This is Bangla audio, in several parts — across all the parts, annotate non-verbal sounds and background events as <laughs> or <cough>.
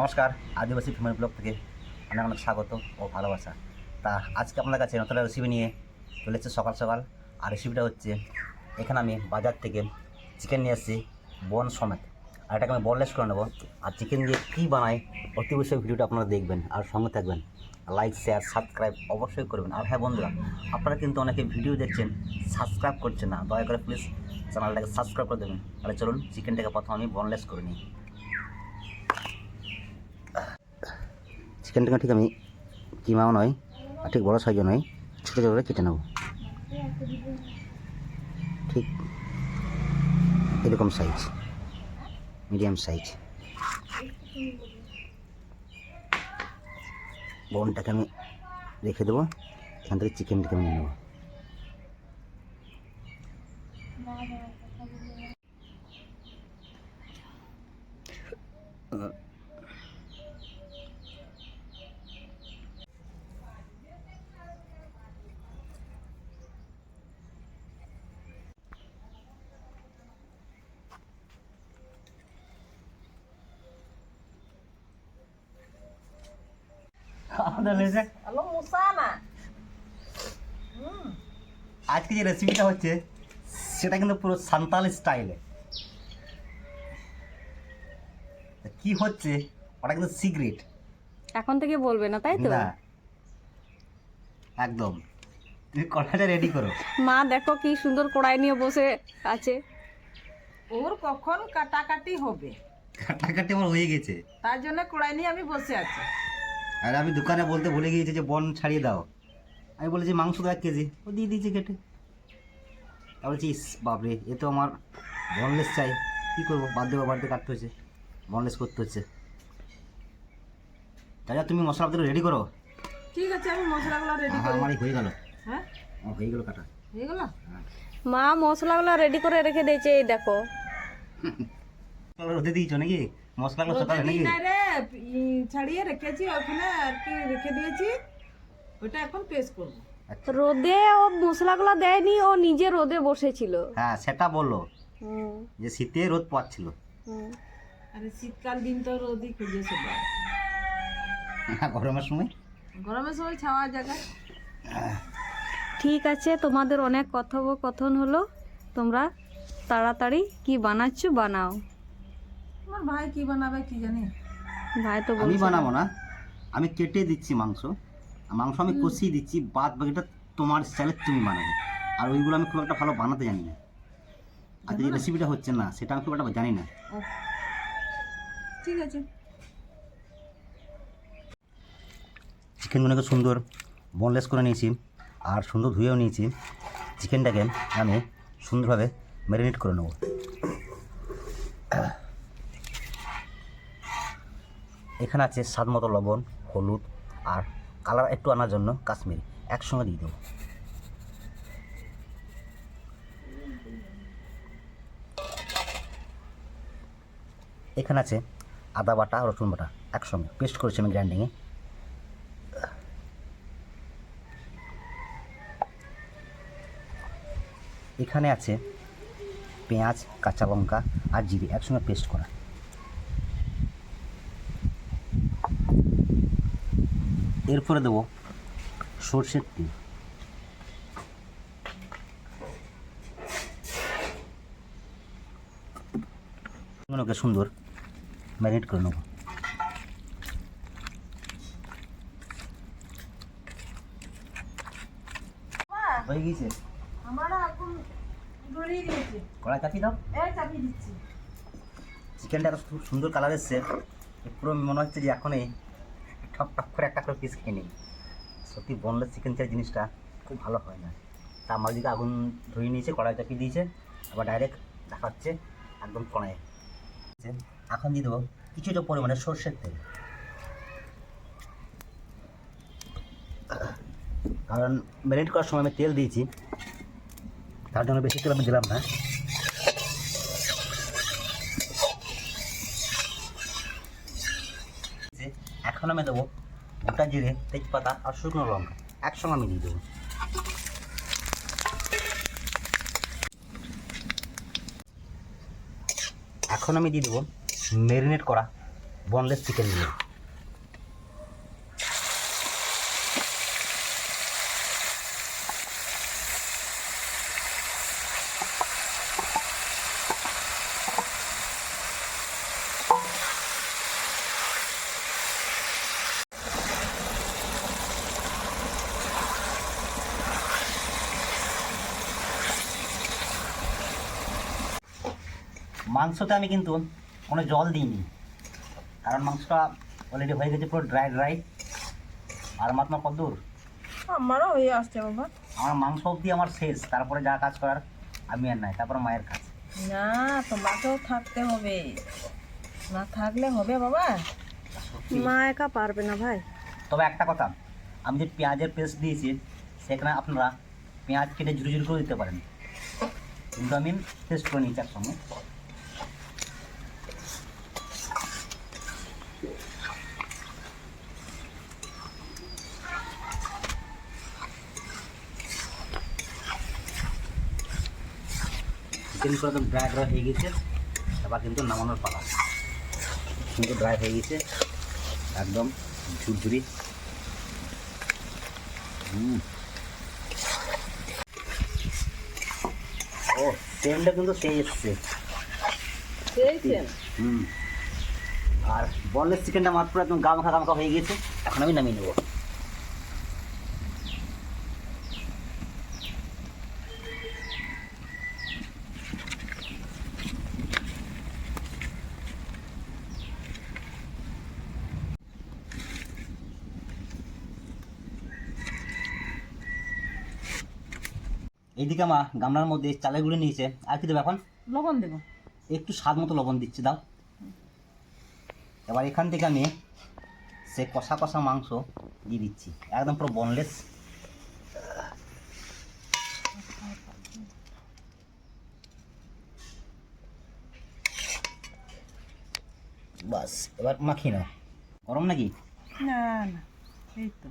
নমস্কার, আদিবাসী ফিমেল ব্লগ থেকে অনেক অনেক স্বাগত ও ভালোবাসা। তা আজকে আপনার কাছে নতুন রেসিপি নিয়ে চলে এসেছে সকাল সকাল। আর রেসিপিটা হচ্ছে, এখানে আমি বাজার থেকে চিকেন নিয়ে এসেছি বন সমেত। আর এটাকে আমি বললেস করে নেব। আর চিকেন দিয়ে কী বানাই অতি অবশ্যই ভিডিওটা আপনারা দেখবেন আর সঙ্গে থাকবেন। লাইক শেয়ার সাবস্ক্রাইব অবশ্যই করবেন। আর হ্যাঁ বন্ধুরা, আপনারা কিন্তু অনেকে ভিডিও দেখছেন সাবস্ক্রাইব করছেন না, দয়া করে প্লিজ চ্যানেলটাকে সাবস্ক্রাইব করে দেবেন। তাহলে চলুন চিকেনটাকে প্রথম আমি বনলেস করে নিই। চিকেনটাকে ঠিক আমি কিমাও নয়, আর ঠিক বড়ো সাইজও নয়, ছোটো ছোটো করে কেটে নেব। ঠিক এরকম সাইজ মিডিয়াম সাইজ বোনটাকে আমি রেখে দেবো, এখান থেকে চিকেনটাকে আমি নেব। আমাদের লেসে. আজকে যে রেসিপিটা হচ্ছে সেটা কিন্তু পুরো সান্তাল স্টাইলে কি হচ্ছে ওটা কিন্তু সিক্রেট এখন থেকে বলবে না তাই তো? না। একদম। তুমি কড়াইটা রেডি করো। মা দেখো কি সুন্দর কড়াই নিয়ে বসে আছে। ওর কখন কাটাকাটি হবে? কাটাকাটি আমার হয়ে গেছে। তার জন্য কড়াই নিয়ে আমি বসে আছি। আর আমি দোকানে বলতে ভুলে গিয়েছি যে বন ছাড়িয়ে দাও। আমি বলেছি মাংস তো এক কেজি। ও দিয়ে দিয়েছি কেটে। তা বলছি ইস বাপরে এ তো আমার বনলেস চাই। কী করব? বাদ দেবো বাড়িতে কাটতে হচ্ছে বনলেস করতে হচ্ছে। তাই তুমি মশলা পাতি রেডি করো? ঠিক আছে আমি মশলাগুলো রেডি হ্যাঁ করি আমারই হয়ে গেল। হ্যাঁ? হয়ে গেল কাটা। হয়ে গেল? মা মশলাগুলো রেডি করে রেখে দিয়েছে এই দেখো। রোদে দিয়েছ নাকি? মশলাগুলো সকালে নাকি? না রে ছাড়িয়ে রেখেছি ওখানে আর কি রেখে দিয়েছি। ওটা এখন পেস্ট করব। আচ্ছা। রোদে ও মশলাগুলো দেয়নি ও নিজে রোদে বসেছিল। হ্যাঁ সেটা বলল হুম, যে শীতে রোদ পাচ্ছিল। হুম। আরে শীতকাল দিন তো রোদই খুঁজে সবাই হ্যাঁ গরমের সময়? গরমের সময় ছাওয়া জায়গা। ঠিক আছে তোমাদের অনেক কথোপকথন হলো। তোমরা তাড়াতাড়ি কি বানাচ্ছ বানাও। আমার ভাই কি বানাবে কি জানি? ভাই তো আমি বানাবো না। আমি কেটে দিচ্ছি মাংস। মাংস আমি কষিয়ে দিচ্ছি বাদ বাকিটা তোমার স্টাইলে তুমি বানাবে। আর ওইগুলো আমি খুব একটা ভালো বানাতে জানি না। আর যে রেসিপিটা হচ্ছে না সেটা আমি খুব একটা জানি না। ঠিক আছে। চিকেনগুলোকে সুন্দর বনলেস করে নিয়েছি আর সুন্দর ধুয়েও নিয়েছি। চিকেনটাকে আমি সুন্দরভাবে ম্যারিনেট করে নেব। এখানে আছে স্বাদ মতো লবণ, হলুদ আর কালার একটু আনার জন্য কাশ্মীরি। একসঙ্গে দিয়ে দেবো। এখানে আছে আদা বাটা, রসুন বাটা একসঙ্গে। পেস্ট করেছি আমি গ্রাইন্ডিংয়ে। এখানে আছে পেঁয়াজ, কাঁচা লঙ্কা আর জিরে একসঙ্গে পেস্ট করা। এরপরে দেবো সর্ষের তেল। ওকে সুন্দর ম্যারিনেট করে নেব। হয়ে এখন কড়াই চাপিয়ে দাও। চিকেনটা এত খুব সুন্দর কালার এসছে পুরো মনে হচ্ছে যে এখনই টপ করে একটা করে পিস খেয়ে নিই। সত্যি বনলেস চিকেন চাই জিনিসটা, খুব ভালো হয় না। তা আমার দিকে আগুন ধরিয়ে নিয়েছে কড়াই চাপিয়ে দিয়েছে, আবার ডাইরেক্ট দেখাচ্ছে, একদম কড়াইয়ে। এখন দিয়ে দেবো কিছুটা পরিমাণে সর্ষের তেল। কারণ ম্যারিনেট করার সময় আমি তেল দিয়েছি, তার জন্য বেশি তেল আমি দিলাম না। এখন আমি দেবো গোটা জিরে, তেজপাতা আর শুকনো লঙ্কা। একসঙ্গে আমি দিয়ে দেবো। এখন আমি দিয়ে দেবো ম্যারিনেট করা বনলেস চিকেন মাংসতে আমি কিন্তু কোনো জল দিইনি। কারণ মাংসটা অলরেডি হয়ে গেছে পুরো ড্রাই ড্রাই আর মাত্র কত দূর আমারও হয়ে আসছে বাবা। আমার মাংস অবধি আমার শেষ। তারপরে যা কাজ করার আমি আর নাই। তারপর মায়ের কাজ। না তোমাকেও থাকতে হবে। না থাকলে হবে বাবা। মা একা পারবে না ভাই। তবে একটা কথা আমি যে পেঁয়াজের পেস্ট দিয়েছি সেখানে আপনারা পেঁয়াজ কেটে ঝুড়ি ঝুড়ি করে দিতে পারেন। কিন্তু আমি টেস্ট করে নিচ্ছি একসঙ্গে। চিকেন করে একদম ড্রাই ড্রাই হয়ে গেছে। এবার কিন্তু নামানোর পালা। কিন্তু ড্রাই হয়ে গেছে। একদম ঝুরঝুরি। হুম। ও সেমটা কিন্তু সেই এসছে। হুম। আর বনলেস চিকেনটা মাত্র একদম গা মাখা গা মাখা হয়ে গেছে। এখন আমি নামিয়ে নেব। এইদিকে মা গামলার মধ্যে চালের গুঁড়ো নিয়েছে। আর কি দেবে এখন? লবণ দেবো। একটু স্বাদ মতো লবণ দিচ্ছি দাও। এবার এখান থেকে আমি সে কষা কষা মাংস দিয়ে দিচ্ছি। একদম পুরো বনলেস বাস এবার মাখিয়ে নাও। গরম নাকি? না না এই তো।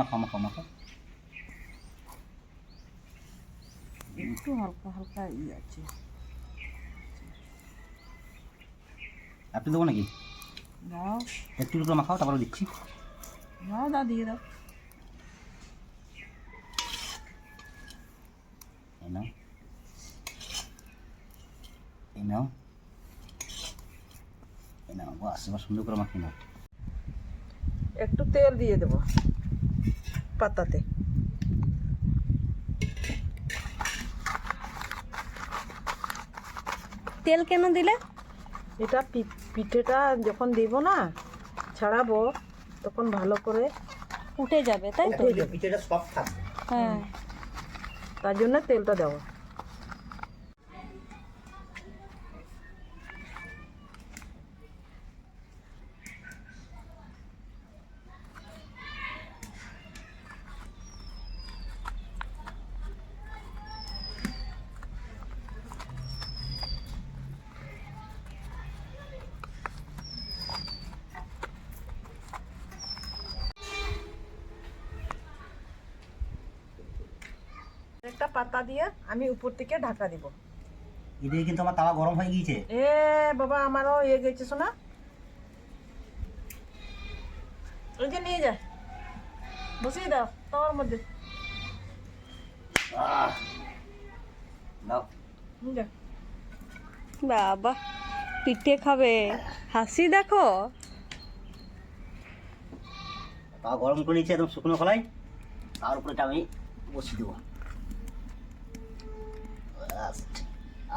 মাখো মাখো মাখো একটু হালকা হালকা ই আছে। আপনি দেবো নাকি? দাও। একটু একটু মাখাও তারপরে দিচ্ছি। দাও দাও দিয়ে দাও। এই নাও। এই নাও। এই নাও বাস এবার সুন্দর করে মাখিয়ে নাও। একটু তেল দিয়ে দেবো পাতাতে। তেল কেন দিলে? এটা পিঠেটা যখন দিব না ছাড়াবো তখন ভালো করে উঠে যাবে তাই তো? পিঠেটা সফট থাকবে। হ্যাঁ। তার জন্য তেলটা দেওয়া। একটা পাতা দিয়ে আমি উপর থেকে ঢাকা দিব। এদিকে কিন্তু আমার তাওয়া গরম হয়ে গিয়েছে। এ বাবা আমারও ইয়ে গেছে শোনা। ওই যে নিয়ে যা। বসিয়ে দাও তোমার মধ্যে। বাবা পিঠে খাবে। হাসি দেখো। তাওয়া গরম করে নিয়েছে একদম শুকনো খোলাই তার উপরে আমি বসিয়ে দেবো।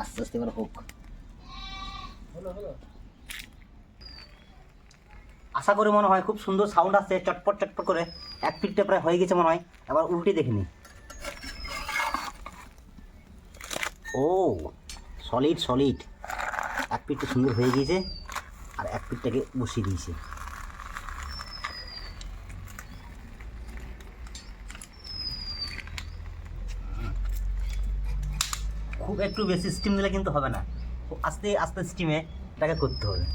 আস্তে আস্তে এবার হোক। আশা করি মনে হয় খুব সুন্দর সাউন্ড আসছে চটপট চটপট করে। এক পিঠটা প্রায় হয়ে গেছে মনে হয়। আবার উল্টে দেখিনি ও সলিড সলিড এক পিঠটা সুন্দর হয়ে গিয়েছে আর এক পিঠটাকে বসিয়ে দিয়েছে। খুব একটু বেশি স্টিম দিলে কিন্তু হবে না। আস্তে আস্তে স্টিমে এটাকে করতে হবে।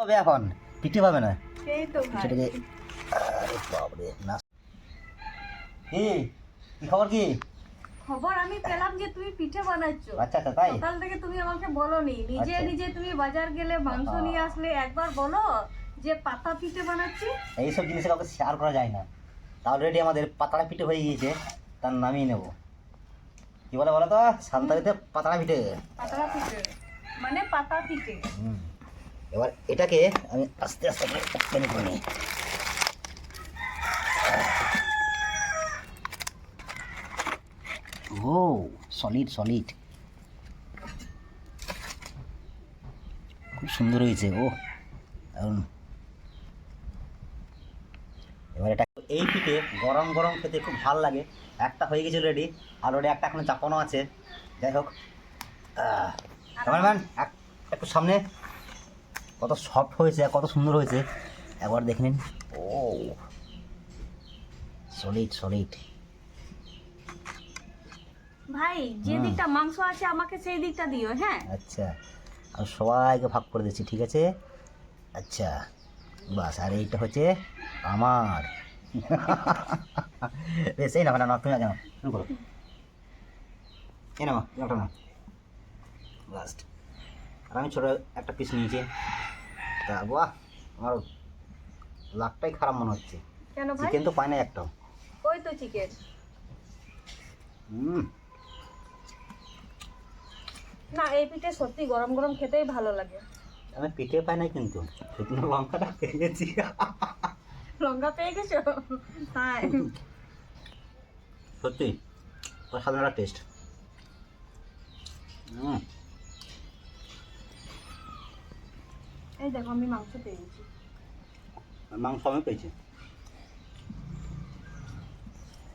হবে। এখন পিঠে পাবে না। সেটাকে বাবরে না। কি কি খবর কি? খবর আমি পেলাম যে তুমি পিঠে বানাচ্ছো। আচ্ছা আচ্ছা তাই? সকাল থেকে তুমি আমাকে বলনি। নিজে আচ্ছা। নিজে তুমি বাজার গেলে মাংস নিয়ে আসলে একবার বলো যে পাতা পিঠে বানাচ্ছি। এইসব জিনিসে কাউকে শেয়ার করা যায় না। অলরেডি আমাদের পাতাড়া পিঠে হয়ে গিয়েছে তার নামিয়ে নেব। কি বলে বলো তো? সান্তালিতে পাতাড়া পিঠে। পাতলা পিঠে। মানে পাতা পিঠে। এবার এটাকে আমি আস্তে আস্তে করে ওপেন করে নিই। ও সলিড সলিড খুব সুন্দর হয়েছে, ও। দারুণ। এবার এটা এই পিঠে গরম গরম খেতে খুব ভালো লাগে। একটা হয়ে গেছে রেডি আর ওটা একটা এখনও চাপানো আছে। যাই হোক ক্যামেরাম্যান এক- একটু সামনে। কত সফট হয়েছে, কত সুন্দর হয়েছে। একবার দেখে নিন। ও সলিড সলিড ভাই যে দিকটা মাংস আছে আমাকে সেই দিকটা দিও হ্যাঁ? আচ্ছা আর সবাইকে ভাগ করে দিচ্ছি ঠিক আছে? আচ্ছা বাস আর এইটা হচ্ছে আমার। <laughs> বেশ এই না না না তুমি আগে শুরু করো। এই একটা না লাস্ট আর আমি ছোটো একটা পিস নিয়েছি। তা বাহ আমার লাখটাই খারাপ মনে হচ্ছে। কেন ভাই? চিকেন তো পায় না একটাও। ওই তো চিকেন হুম। না এই পিঠে সত্যি গরম গরম খেতেই ভালো লাগে। আমি পিঠে পাই নাই কিন্তু। শুকনো লঙ্কাটা পেয়েছি। লঙ্কা পেয়ে গেছো? তাই। সত্যি অসাধারণ একটা টেস্ট এই দেখো আমি মাংস পেয়ে গেছি। মাংস আমি পেয়েছি।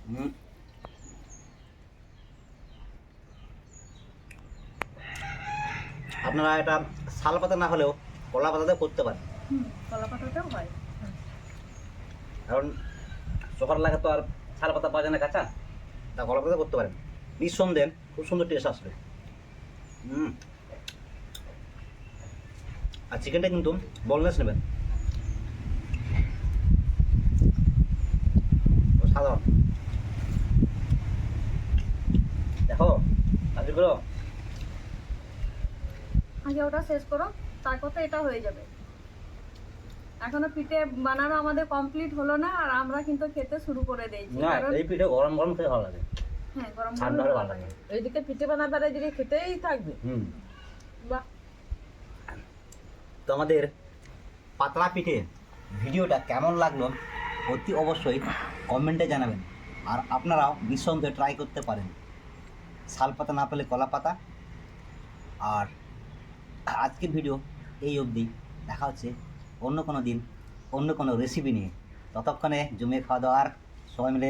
হুম আপনারা এটা শাল পাতা না হলেও কলা পাতাতে করতে পারেন। কলা পাতাতেও হয়। কারণ সকাল লাগে তো আর শাল পাতা পাওয়া যায় না কাঁচা তা কলা পাতা করতে পারেন। নিঃসন্দেহে খুব সুন্দর টেস্ট আসবে। হুম। আর চিকেনটা কিন্তু বলনেস নেবেন। সাধারণ দেখো করো আগে ওটা শেষ করো তারপর তো এটা হয়ে যাবে। এখনও পিঠে বানানো আমাদের কমপ্লিট হলো না আর আমরা কিন্তু খেতে শুরু করে দিয়েছি। না এই পিঠে গরম গরম খেতে ভালো লাগে। হ্যাঁ গরম গরম ভালো লাগে। এইদিকে পিঠে বানাবার এদিকে খেতেই থাকবে। হুম। বাহ। তো আমাদের পাতলা পিঠে ভিডিওটা কেমন লাগল অতি অবশ্যই কমেন্টে জানাবেন। আর আপনারাও নিঃসন্দেহে ট্রাই করতে পারেন। শাল পাতা না পেলে কলা পাতা আর আজকের ভিডিও এই অবধি। দেখা হচ্ছে অন্য কোনো দিন, অন্য কোনো রেসিপি নিয়ে। ততক্ষণে জমিয়ে খাওয়া দাওয়ার সবাই মিলে